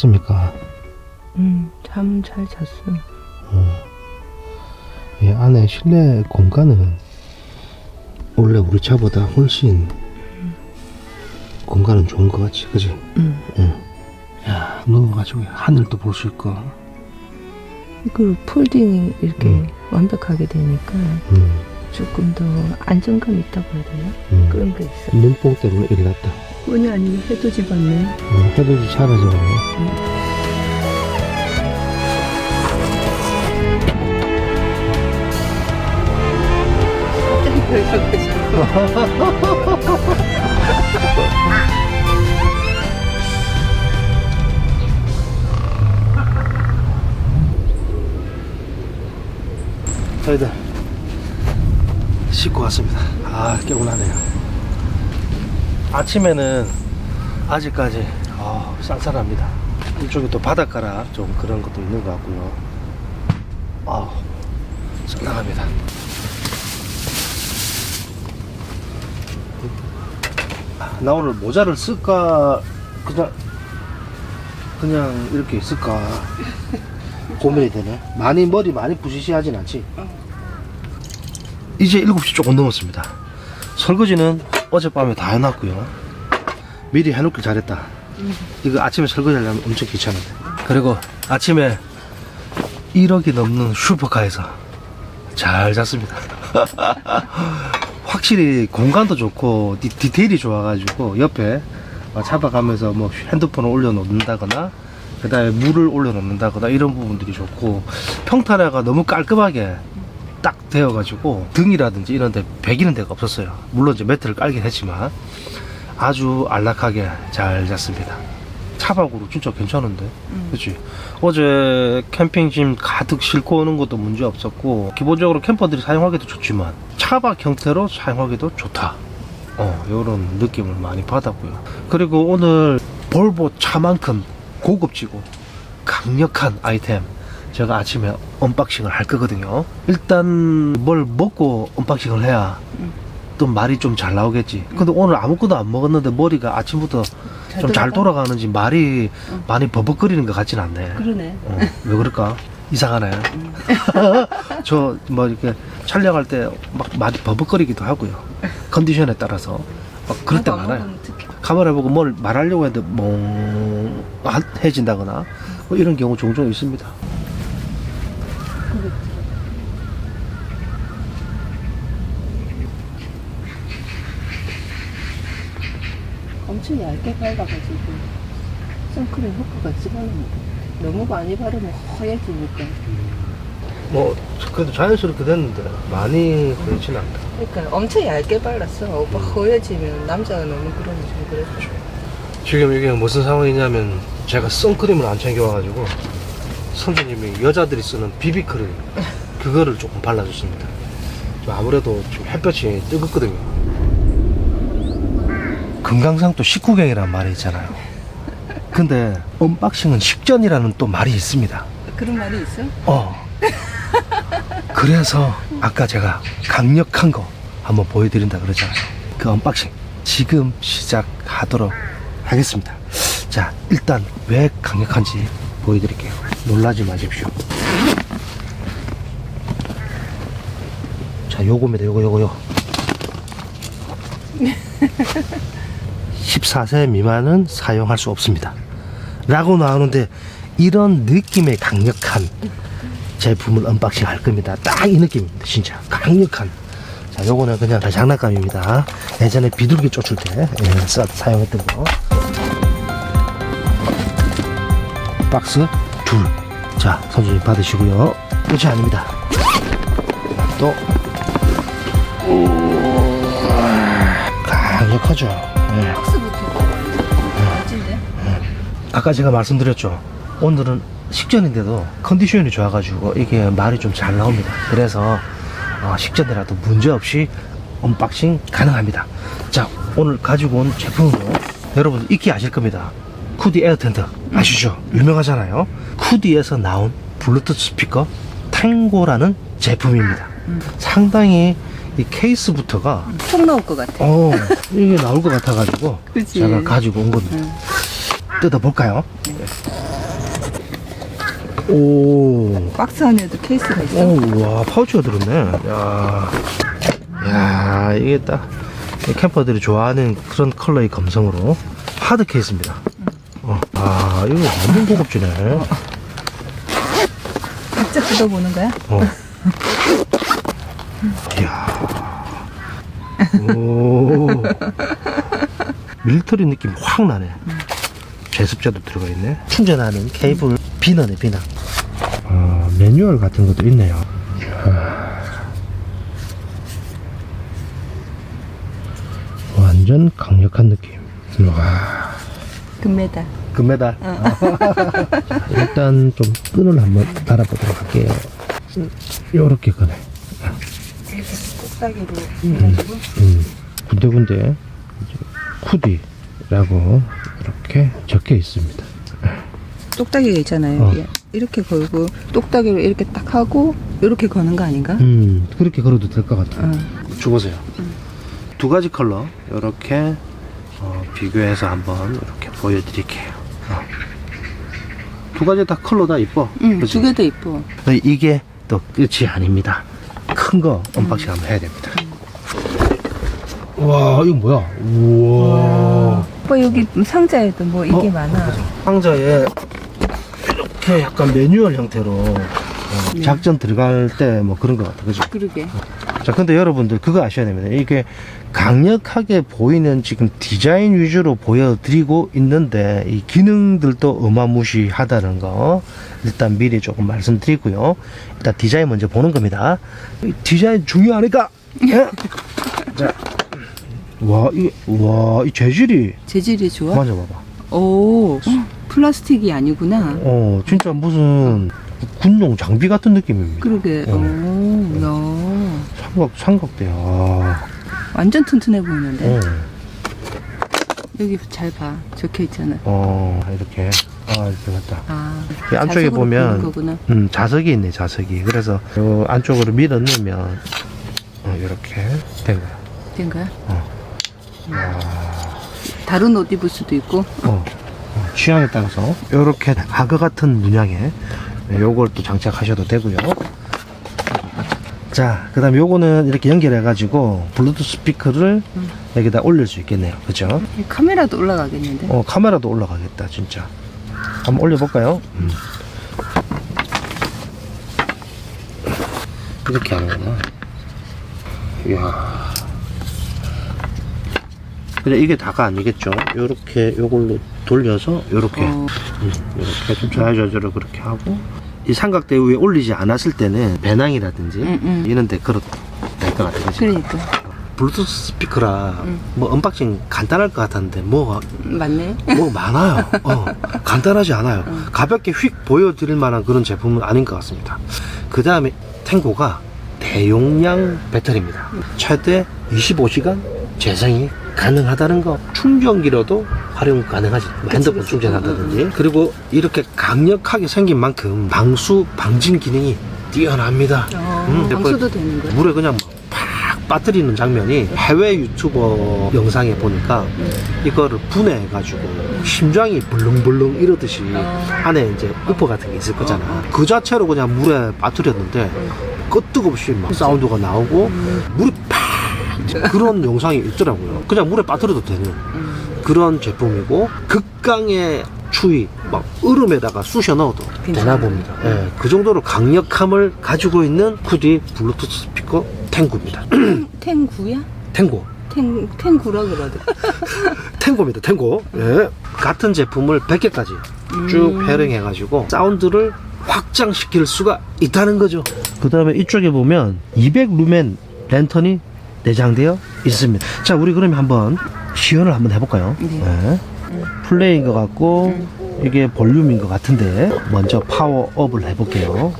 잤습니까? 음, 잠 잘 잤어. 이 안에 실내 공간은 원래 우리 차보다 훨씬 공간은 좋은 것 같지, 그지? 음. 야, 누워가지고 하늘도 볼 수 있고, 그리고 폴딩이 이렇게 음. 완벽하게 되니까 음, 조금 더 안정감 있다고 해야 되나? 음. 그런 게 있어. 눈뽕 때문에 이리 났다. 운이 아니면 해도 집었네. 어, 해돋이 사라져버려. 저희들 씻고 왔습니다. 아, 개운하네요. 아침에는 아직까지 어, 쌀쌀합니다. 이쪽에 또 바닷가라 좀 그런 것도 있는 것 같고요. 아, 쌀쌀합니다. 나 오늘 모자를 쓸까 그냥 그냥 이렇게 쓸까 고민이 되네. 많이 머리 많이 부시시하진 않지. 이제 7시 조금 넘었습니다. 설거지는 어젯밤에 다 해놨고요. 미리 해놓길 잘했다. 이거 아침에 설거지 하려면 엄청 귀찮은데. 그리고 아침에 1억이 넘는 슈퍼카에서 잘 잤습니다. 확실히 공간도 좋고 디, 디테일이 좋아가지고 옆에 어, 잡아가면서 뭐 핸드폰을 올려놓는다거나 그 다음에 물을 올려놓는다거나 이런 부분들이 좋고 평탄화가 너무 깔끔하게 딱 되어가지고 등이라든지 이런 데 베기는 데가 없었어요. 물론 이제 매트를 깔긴 했지만 아주 안락하게 잘 잤습니다. 차박으로 진짜 괜찮은데? 그치? 어제 캠핑짐 가득 싣고 오는 것도 문제 없었고, 기본적으로 캠퍼들이 사용하기도 좋지만, 차박 형태로 사용하기도 좋다. 어, 요런 느낌을 많이 받았고요. 그리고 오늘 볼보 차만큼 고급지고 강력한 아이템, 제가 아침에 언박싱을 할 거거든요. 일단 뭘 먹고 언박싱을 해야 또 말이 좀 잘 나오겠지. 근데 오늘 아무것도 안 먹었는데 머리가 아침부터 좀 잘 돌아가는지 말이 많이 버벅거리는 것 같진 않네. 그러네. 어, 왜 그럴까? 이상하네. 저 뭐 이렇게 촬영할 때 막 많이 버벅거리기도 하고요. 컨디션에 따라서 막 그럴 때 많아요. 카메라 보고 뭘 말하려고 해도 멍해진다거나 뭐 이런 경우 종종 있습니다. 엄청 얇게 발라가지고 선크림 효과가 찍었는데 너무 많이 바르면 허해지니까. 뭐 그래도 자연스럽게 됐는데 많이 그렇진 않다. 그러니까 엄청 얇게 발랐어. 오빠 허해지면 남자가 너무 그러면 좀 그렇죠. 지금 이게 무슨 상황이냐면 제가 선크림을 안 챙겨와가지고 선생님이 여자들이 쓰는 비비크림 그거를 조금 발라줬습니다. 좀 아무래도 지금 햇볕이 뜨겁거든요. 금강산 또 식구경이라는 말이 있잖아요. 근데 언박싱은 식전이라는 또 말이 있습니다. 그런 말이 있어? 어. 그래서 아까 제가 강력한 거 한번 보여드린다 그러잖아요. 그 언박싱 지금 시작하도록 하겠습니다. 자, 일단 왜 강력한지 보여드릴게요. 놀라지 마십시오. 자, 요겁니다. 요거, 요거, 요. 14세 미만은 사용할 수 없습니다. 라고 나오는데 이런 느낌의 강력한 제품을 언박싱 할 겁니다. 딱 이 느낌입니다. 진짜 강력한. 자, 요거는 그냥 다 장난감입니다. 예전에 비둘기 쫓을 때 예, 사, 사용했던 거. 박스 둘. 자, 선생님 받으시고요. 끝이 아닙니다. 또 강력하죠. 예. 박스부터 멋진데? 아까 제가 말씀드렸죠. 오늘은 식전인데도 컨디션이 좋아가지고 이게 말이 좀 잘 나옵니다. 그래서 어, 식전이라도 문제없이 언박싱 가능합니다. 자, 오늘 가지고 온 제품은 여러분 익히 아실 겁니다. 쿠디 에어텐트 아시죠? 유명하잖아요. 쿠디에서 나온 블루투스 스피커 탱고라는 제품입니다. 상당히 이 케이스부터가 속 나올 것 같아. 어 이게 나올 것 같아가지고 그치. 제가 가지고 온 겁니다. 응. 뜯어볼까요? 네. 오. 박스 안에도 케이스가 있어. 오, 와, 파우치가 들었네. 야, 야, 이게 딱이 캠퍼들이 좋아하는 그런 컬러의 감성으로 하드 케이스입니다. 어, 아, 이거 완전 고급지네. 진짜 뜯어보는 거야? 어. 이야. 오. 밀터리 느낌 확 나네. 제습제도 들어가 있네. 충전하는 케이블 비너네, 비너. 아, 매뉴얼 같은 것도 있네요. 이야. 완전 강력한 느낌. 와. 금메달. 금메달. 일단 좀 끈을 한번 달아보도록 할게요. 요렇게 끈을. 꼭다기로 해가지고. 음, 군데군데 이제 쿠디라고 이렇게 적혀 있습니다. 똑딱이가 있잖아요. 어. 예. 이렇게 걸고 똑딱이로 이렇게 딱 하고 이렇게 거는 거 아닌가? 음, 그렇게 걸어도 될 것 같아요. 어. 주보세요. 두 가지 컬러 이렇게 어, 비교해서 한번 이렇게 보여드릴게요. 어. 두 가지 다 컬러 다 이뻐. 응, 그치? 두개 다 이뻐. 이게 또 끝이 아닙니다. 큰 거 언박싱 한번 해야 됩니다. 와, 이거 뭐야? 우와. 오빠 여기 상자에도 뭐 이게 어? 많아. 상자에 이렇게 약간 매뉴얼 형태로 어. 작전 들어갈 때 뭐 그런 것 같아. 그죠? 그러게. 자, 근데 여러분들 그거 아셔야 됩니다. 이게 강력하게 보이는 지금 디자인 위주로 보여드리고 있는데 이 기능들도 어마무시하다는 거 일단 미리 조금 말씀드리고요. 일단 디자인 먼저 보는 겁니다. 이 디자인 중요하니까. 예? 자, 와, 이, 와, 이 재질이 재질이 좋아? 만져봐봐. 오, 플라스틱이 아니구나. 어, 진짜 무슨 군용 장비 같은 느낌입니다. 그러게. 어. 오, 야. 삼각, 삼각대. 아, 완전 튼튼해 보이는데. 어, 여기 잘 봐. 적혀 있잖아. 어, 이렇게. 아, 이렇게 됐다. 아, 이 안쪽에 자석으로 보면 보는 거구나. 음, 자석이 있네, 자석이. 그래서 요 안쪽으로 밀어 넣으면 어, 이렇게 된 거야. 된 거야? 어. 다른 옷 입을 수도 있고. 어, 어, 취향에 따라서 이렇게 악어 같은 문양에 요걸 또 장착하셔도 되고요. 자, 그 다음에 요거는 이렇게 연결해가지고 블루투스 스피커를 여기다 올릴 수 있겠네요. 그죠? 카메라도 올라가겠는데? 어, 카메라도 올라가겠다, 진짜. 한번 올려볼까요? 음. 이렇게 하는구나. 이야. 근데 이게 다가 아니겠죠? 요렇게, 요걸로 돌려서, 요렇게. 어, 음, 이렇게 좀 좌회전으로 그렇게 하고. 이 삼각대 위에 올리지 않았을 때는 배낭이라든지, 응, 응. 이런 데 걸어도 될 것 같아, 그치? 그러니까. 블루투스 스피커라, 뭐, 언박싱 간단할 것 같았는데, 뭐가 맞네. 뭐 많아요. 어, 간단하지 않아요. 가볍게 휙 보여드릴 만한 그런 제품은 아닌 것 같습니다. 그 다음에 탱고가 대용량 배터리입니다. 최대 25시간 재생이 가능하다는 거. 충전기로도 활용 가능하지. 뭐 핸드폰. 충전한다든지. 그리고 이렇게 강력하게 생긴 만큼 방수 방진 기능이 뛰어납니다. 어, 음, 방수도 되는 거야? 물에 그냥 막팍 빠뜨리는 장면이 해외 유튜버 영상에 보니까 이거를 분해해가지고 심장이 벌렁벌렁 이러듯이 어. 안에 이제 우퍼 같은 게 있을 거잖아. 그 자체로 그냥 물에 빠뜨렸는데 끄떡없이 막 사운드가 나오고 물이 팍 그런 영상이 있더라고요. 그냥 물에 빠뜨려도 되는 음. 그런 제품이고 극강의 추위 막 얼음에다가 쑤셔 넣어도 되나. 봅니다. 예, 그 정도로 강력함을 가지고 있는 쿠디 블루투스 스피커 탱고입니다. 탱구야? 탱고. 탱, 탱구라 그러더라. 탱고입니다. 탱고. 예. 같은 제품을 100개까지 쭉 회령해가지고 사운드를 확장시킬 수가 있다는 거죠. 그 다음에 이쪽에 보면 200루멘 랜턴이 내장되어 있습니다. 자, 우리 그러면 한번 시연을 한번 해볼까요? 네. 예. 플레이인 것 같고 이게 볼륨인 것 같은데 먼저 파워업을 해볼게요.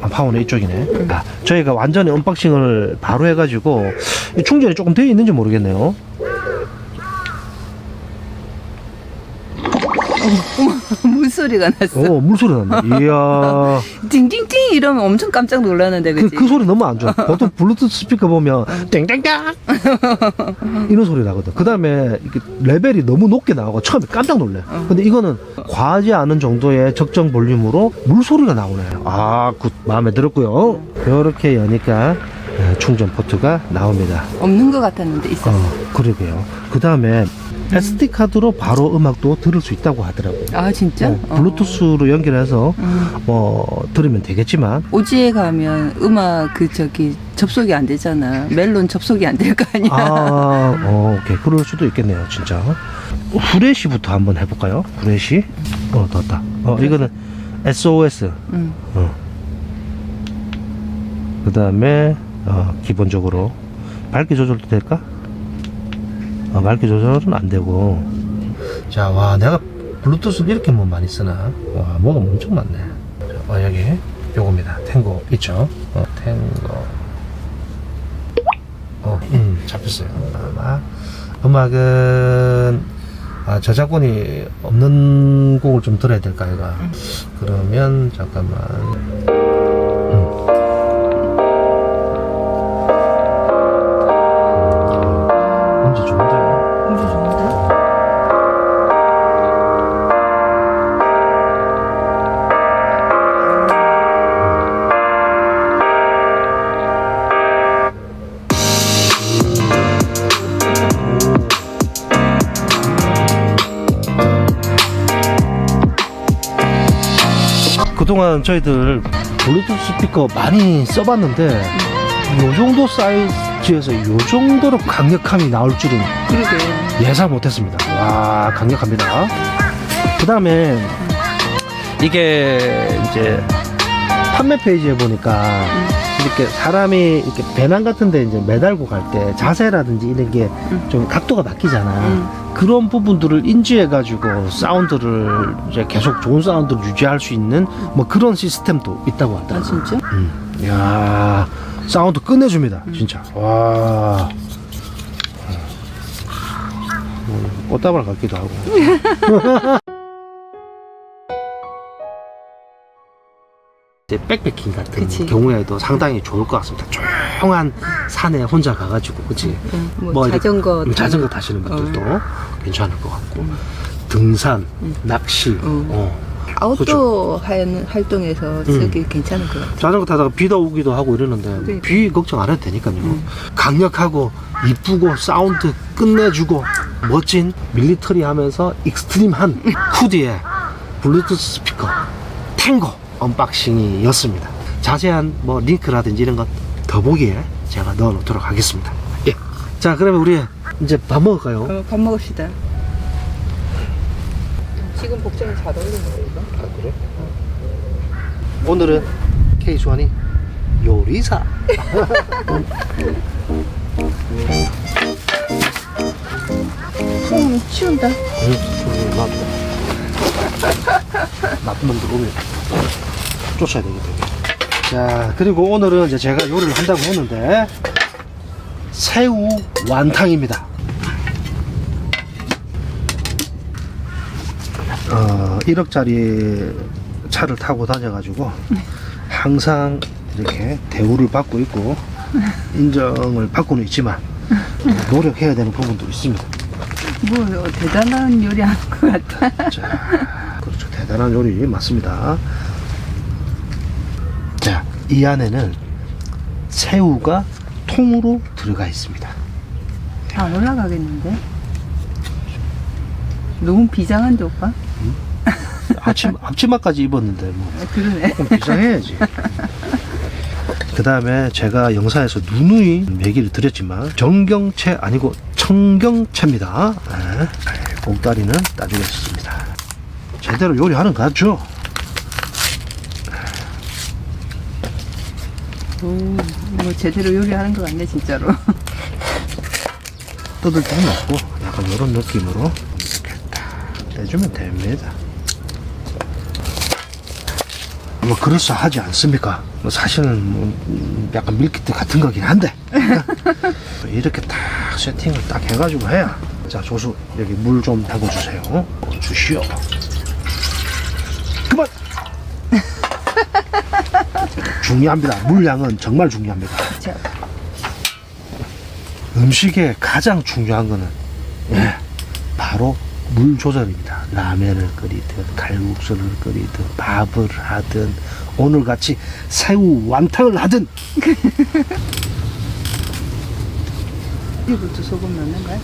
아, 파워는 이쪽이네. 아, 저희가 완전히 언박싱을 바로 해가지고 이 충전이 조금 되어 있는지 모르겠네요. 무슨 물소리가 났어. 어, 물소리 난다. 이야. 띵띵띵 이러면 엄청 깜짝 놀라는데 그, 그치? 그 소리 너무 안 좋아. 보통 블루투스 스피커 보면 땡땡땡 이런 소리 나거든. 그 다음에 레벨이 너무 높게 나오고 처음에 깜짝 놀래. 근데 이거는 과하지 않은 정도의 적정 볼륨으로 물소리가 나오네. 아, 굿. 마음에 들었고요. 이렇게 여니까 네, 충전 포트가 나옵니다. 없는 것 같았는데 있었어. 어, 그러게요. 그 다음에 SD 카드로 바로 음악도 들을 수 있다고 하더라고요. 아 진짜? 어, 블루투스로 연결해서 음. 뭐 들으면 되겠지만 오지에 가면 음악 그 저기 접속이 안 되잖아. 멜론 접속이 안 될 거 아니야. 아, 어, 오케이. 그럴 수도 있겠네요, 진짜. 후레쉬부터 한번 해볼까요? 후레쉬? 어, 떴다. 어, 이거는 SOS. 음. 어. 그 다음에, 어, 기본적으로. 밝기 조절도 될까? 어, 밝기 조절은 안 되고. 자, 와, 내가 블루투스를 이렇게 뭐 많이 쓰나? 와, 뭐가 엄청 많네. 자, 어, 여기, 요겁니다. 탱고 있죠? 어, 탱고. 어, 음, 잡혔어요. 아마 음악은 아, 저작권이 없는 곡을 좀 들어야 될까, 이가 그러면, 잠깐만. 그동안 저희들 블루투스 스피커 많이 써봤는데, 요 정도 사이즈에서 요 정도로 강력함이 나올 줄은 그러게. 예상 못했습니다. 와 강력합니다. 그 다음에 이게 이제 판매 페이지에 보니까 이렇게 사람이 이렇게 배낭 같은데 이제 매달고 갈 때 자세라든지 이런 게 좀 각도가 바뀌잖아. 음. 그런 부분들을 인지해가지고 사운드를 이제 계속 좋은 사운드를 유지할 수 있는 뭐 그런 시스템도 있다고 아 하더라고. 진짜? 음. 이야 사운드 끝내줍니다 진짜 와 음, 꽃다발 같기도 하고 이제 백패킹 같은 그치. 경우에도 상당히 좋을 것 같습니다 조용한 산에 혼자 가가지고 그치 응. 뭐, 뭐 이렇게 자전거. 음, 타고. 자전거 타시는 분들도 어. 괜찮을 것 같고 음. 등산 낚시 음. 어. 아웃도어 하는 활동에서 음. 쓰기 괜찮은 것 같아. 자전거 타다가 비가 오기도 하고 이러는데 그래. 비 걱정 안 해도 되니까요. 음. 강력하고 이쁘고 사운드 끝내주고 멋진 밀리터리 하면서 익스트림한 후디의 블루투스 스피커 탱고 언박싱이었습니다. 자세한 뭐 링크라든지 이런 것 더보기에 제가 넣어 놓도록 하겠습니다. 예. 자 그러면 우리 이제 밥 먹을까요? 어, 밥 먹읍시다. 지금 복장이 잘 어울리는 거 이거? 아 그래? 오늘은 케이수환이 요리사 응, 치운다. 나쁜 놈들 오면 쫓아야 되기 때문에 자 그리고 오늘은 이제 제가 요리를 한다고 했는데 새우 완탕입니다 어 1억짜리 차를 타고 다녀가지고 항상 이렇게 대우를 받고 있고 인정을 받고는 있지만 노력해야 되는 부분도 있습니다 뭐 대단한 요리 하는 것 같아. 자, 그렇죠. 대단한 요리 맞습니다. 자, 이 안에는 새우가 통으로 들어가 있습니다. 안 올라가겠는데? 너무 비장한데 오빠? 아침, 앞치마까지 입었는데, 뭐, 아, 그러네. 조금 비상해야지. 그 다음에 제가 영상에서 누누이 얘기를 드렸지만, 정경채 아니고 청경채입니다. 네. 꼭다리는 따주겠습니다. 제대로 요리하는 거 같죠? 오, 뭐 제대로 요리하는 것 같네 진짜로. 때는 없고 약간 이런 느낌으로 이렇게 딱 떼주면 됩니다. 뭐 그래서 하지 않습니까? 뭐 사실은 뭐 음, 약간 밀키트 같은 거긴 한데 이렇게 딱 세팅을 딱 해가지고 해야 자 조수 여기 물 좀 담궈주세요 주시오 중요합니다. 물량은 정말 중요합니다. 자, 음식에 가장 중요한 거는 예, 바로 물 조절입니다. 라면을 끓이든 칼국수를 끓이든 밥을 하든 오늘 같이 새우 완탕을 하든 이부터 소금 넣는 거야?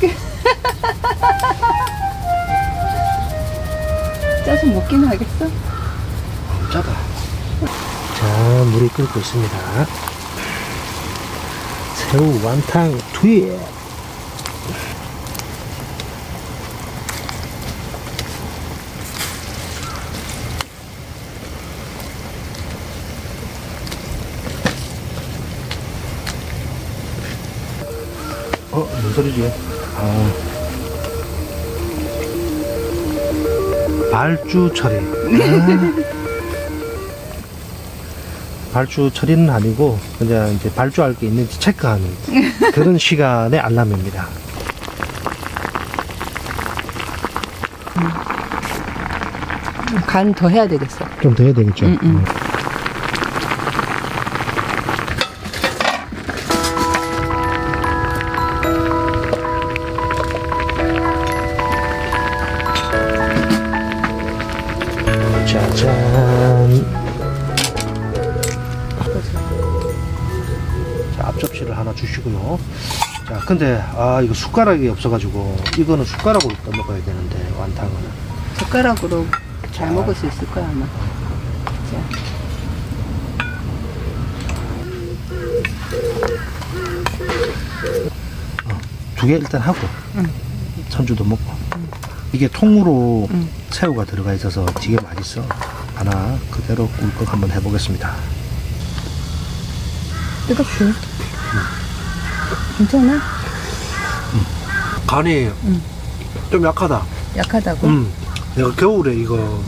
짜서 먹긴 하겠어? 짜다. 자 물이 끓고 있습니다. 새우 완탕 뒤에 어, 뭔 소리지? 아. 발주 처리. 아. 발주 처리는 아니고, 그냥 이제 발주할 게 있는지 체크하는 그런 시간의 알람입니다. 간 더 해야 되겠어. 좀 더 해야 되겠죠? 음, 음. 짜 주시고요. 자, 근데, 아, 이거 숟가락이 없어가지고, 이거는 숟가락으로 떠먹어야 되는데, 완탕은. 젓가락으로 잘 먹을 수 있을 거야, 아마. 자. 두 개 일단 하고, 응. 선주도 먹고. 이게 통으로 응. 새우가 들어가 있어서 되게 맛있어. 하나, 그대로 꿀꺽 한번 해보겠습니다. 뜨겁지? 괜찮아? 간이 좀 약하다. 약하다고? 음, 내가 겨울에 이거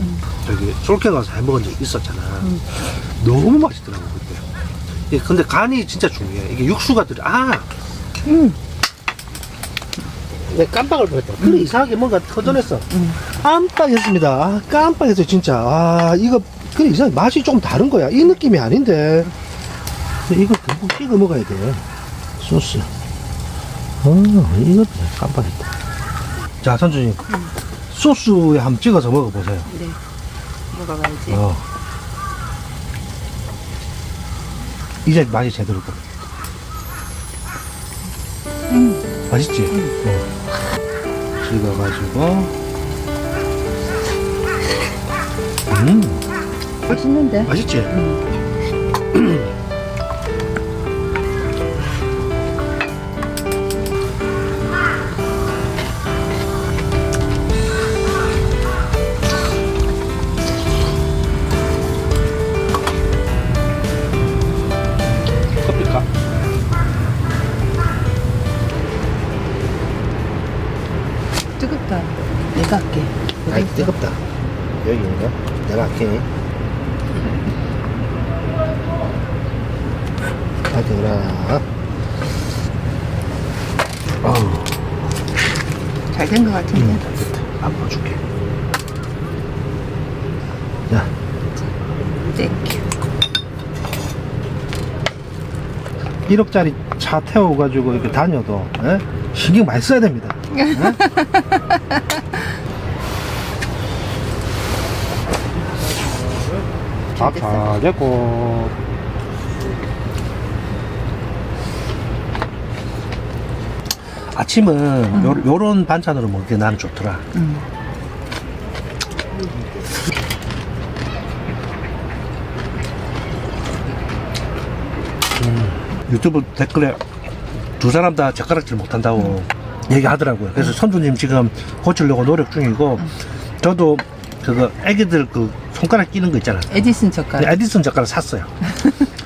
저기 솔케 가서 해 먹은 적 있었잖아. 너무 맛있더라고 그때. 예, 근데 간이 진짜 중요해. 이게 육수가 들어. 아, 응. 내 깜빡을 뻔했다. 그래 이상하게 뭔가 터져냈어. 깜빡했습니다. 아, 깜빡했어요 진짜. 아, 이거 그래 이상 맛이 좀 다른 거야. 이 느낌이 아닌데. 근데 이거 듬뿍 찍어 먹어야 돼. 소스. 어, 이거 깜빡했다. 자, 선주님. 소스에 한번 찍어서 먹어보세요. 네. 먹어봐야지. 어. 이제 맛이 제대로 거. 음. 맛있지? 어. 찍어가지고. 음, 맛있는데? 맛있지? 커 가 할게. 아이, 뜨겁다. 여기 있는가? 내가 할게. 아, 뜨거라. 어우. 잘된 것 같은데. 음, 됐다. 안 봐줄게. 야, 땡큐. 1억짜리 차 태워가지고 이렇게 다녀도, 에? 신경 많이 써야 됩니다. 에? 밥잘 됐고. 아침은 요, 요런 반찬으로 먹는 게 나는 좋더라. 음. 유튜브 댓글에 두 사람 다 젓가락질 못한다고 얘기하더라고요. 그래서 선주님 지금 고치려고 노력 중이고 저도 그거 애기들 그 손가락 끼는 거 있잖아. 에디슨 젓가락. 에디슨 젓가락 샀어요.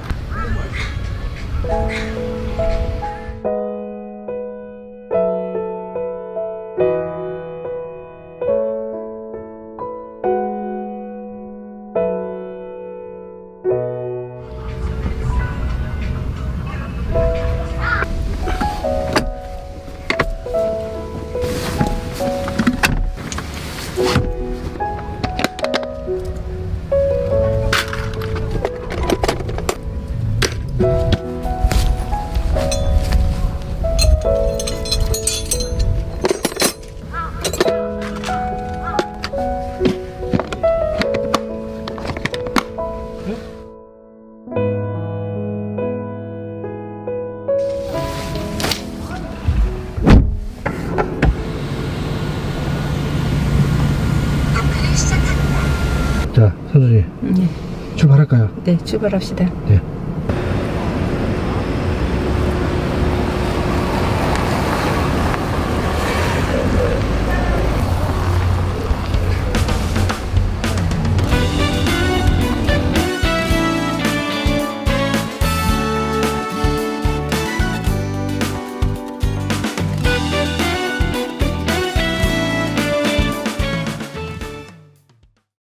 선생님 네, 출발할까요? 네 출발합시다. 네.